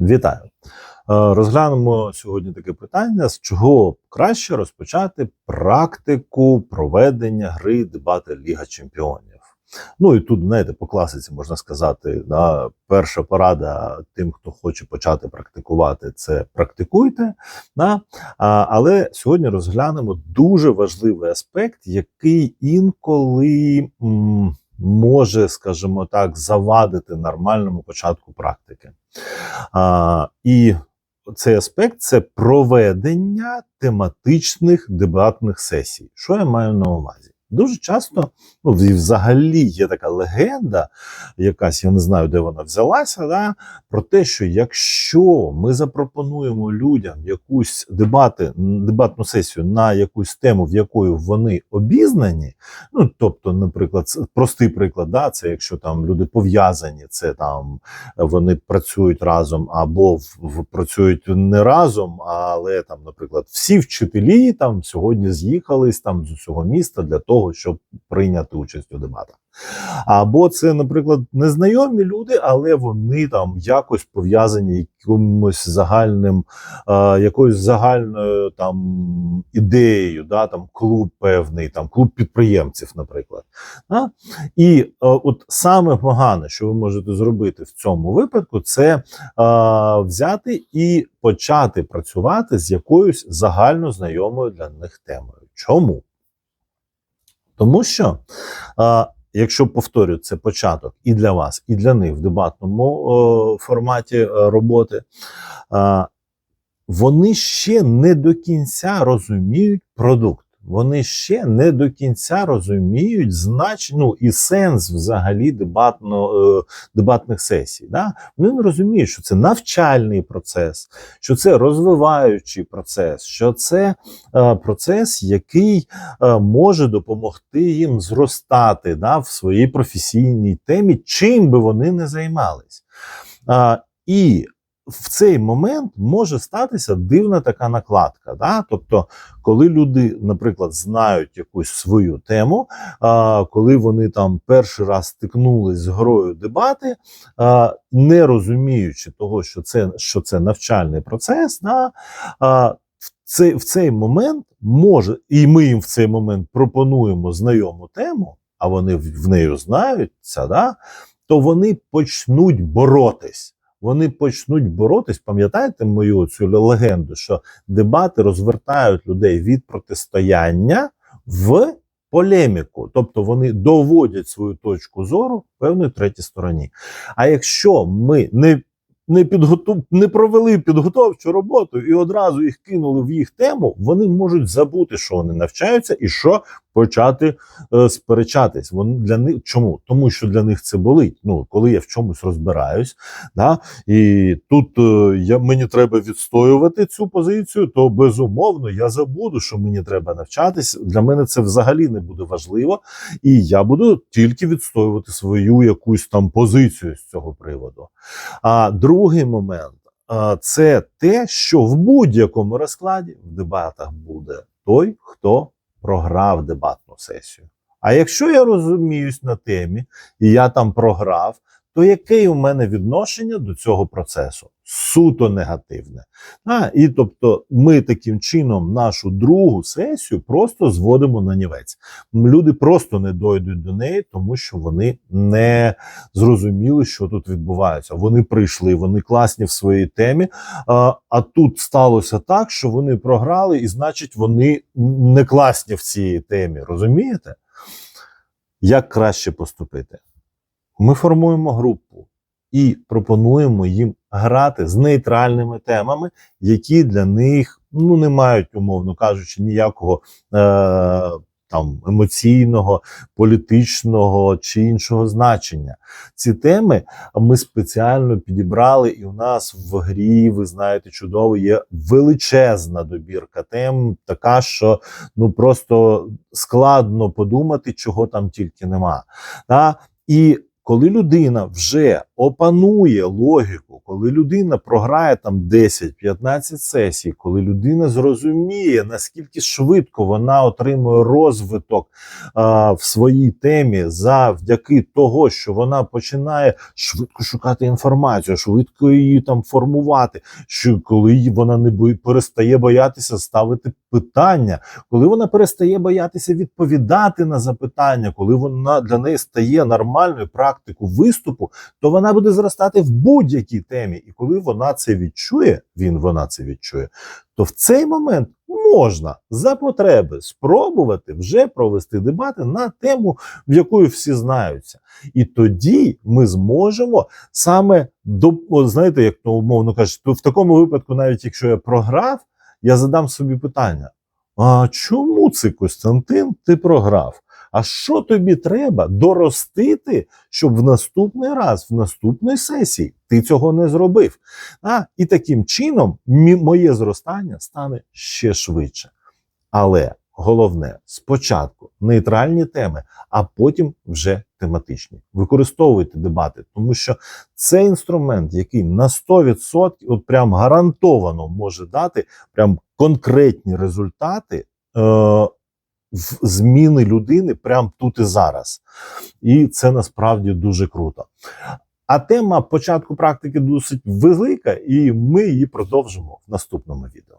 Вітаю! Е, Розглянемо сьогодні таке питання: з чого краще розпочати практику проведення гри дебати Ліга Чемпіонів. Ну і тут, знаєте, по класиці можна сказати, да, перша порада тим, хто хоче почати практикувати, це практикуйте. Да? А, але сьогодні розглянемо дуже важливий аспект, який інколи м, може, скажімо так, завадити нормальному початку практики. А, і цей аспект це проведення тематичних дебатних сесій. Що я маю на увазі? Дуже часто, ну взагалі є така легенда, якась я не знаю, де вона взялася, да, про те, що якщо ми запропонуємо людям якусь дебати, дебатну сесію на якусь тему, в якої вони обізнані, ну тобто, наприклад, простий приклад, да, це якщо там люди пов'язані, це там вони працюють разом або в, в- працюють не разом, але там, наприклад, всі вчителі там сьогодні з'їхались там з усього міста для того, щоб прийняти участь у дебатах. Або це, наприклад, незнайомі люди, але вони там якось пов'язані якимось загальним, е, якоюсь загальною там ідеєю, да, там клуб певний, там клуб підприємців, наприклад. Да? І е, от саме погане, що ви можете зробити в цьому випадку, це е, взяти і почати працювати з якоюсь загально знайомою для них темою. Чому? Тому що, е, якщо повторю, це початок і для вас, і для них в дебатному е, форматі е, роботи, е, вони ще не до кінця розуміють продукт. Вони ще не до кінця розуміють знач... ну, і сенс взагалі дебатно, е, дебатних сесій. Да? Вони не розуміють, що це навчальний процес, що це розвиваючий процес, що це е, процес, який е, може допомогти їм зростати да, в своїй професійній темі, чим би вони не займались. А, і в цей момент може статися дивна така накладка. Да? Тобто, коли люди, наприклад, знають якусь свою тему, а, коли вони там перший раз стикнулись з грою дебати, а, не розуміючи того, що це, що це навчальний процес, да? а, в цей, в цей момент може, і ми їм в цей момент пропонуємо знайому тему, а вони в, в нею знаються, да? то вони почнуть боротись. Вони почнуть боротись. Пам'ятаєте мою цю легенду, що дебати розвертають людей від протистояння в полеміку, тобто вони доводять свою точку зору певної третій стороні. А якщо ми не не підготов... не провели підготовчу роботу і одразу їх кинули в їх тему, вони можуть забути, що вони навчаються, і що почати е, сперечатись. Вони для них чому? Тому що для них це болить. Ну коли я в чомусь розбираюсь, да і тут е, я мені треба відстоювати цю позицію, то безумовно я забуду, що мені треба навчатись. Для мене це взагалі не буде важливо, і я буду тільки відстоювати свою якусь там позицію з цього приводу. А другий момент це те, що в будь-якому розкладі в дебатах буде той, хто програв дебатну сесію. А якщо я розуміюсь на темі і я там програв, то яке у мене відношення до цього процесу? Суто негативне. А, і тобто ми таким чином нашу другу сесію просто зводимо на нівець. Люди просто не дойдуть до неї, тому що вони не зрозуміли, що тут відбувається. Вони прийшли, вони класні в своїй темі. А, а тут сталося так, що вони програли, і значить, вони не класні в цій темі. Розумієте? Як краще поступити? Ми формуємо групу і пропонуємо їм грати з нейтральними темами, які для них ну не мають, умовно кажучи, ніякого е, там емоційного, політичного чи іншого значення. Ці теми ми спеціально підібрали, і у нас в грі, ви знаєте, чудово, є величезна добірка тем, така, що ну просто складно подумати, чого там тільки нема. Та? І коли людина вже опанує логіку коли людина програє там 10-15 сесій, коли людина зрозуміє, наскільки швидко вона отримує розвиток а, в своїй темі завдяки того, що вона починає швидко шукати інформацію, швидко її там формувати, що коли вона не бої- перестає боятися ставити питання, коли вона перестає боятися відповідати на запитання, коли вона для неї стає нормальною практикою виступу, то вона буде зростати в будь-якій темі. І коли вона це відчує, він вона це відчує, то в цей момент можна за потреби спробувати вже провести дебати на тему, в якої всі знаються. І тоді ми зможемо саме до знаєте, як то умовно кажуть, в такому випадку, навіть якщо я програв, я задам собі питання: а чому це Костянтин ти програв? А що тобі треба доростити, щоб в наступний раз, в наступній сесії, ти цього не зробив? А, і таким чином моє зростання стане ще швидше. Але головне спочатку нейтральні теми, а потім вже тематичні. Використовуйте дебати, тому що це інструмент, який на 100% от прям гарантовано може дати прям конкретні результати. Е- зміни людини прямо тут і зараз. І це насправді дуже круто. А тема початку практики досить велика, і ми її продовжимо в наступному відео.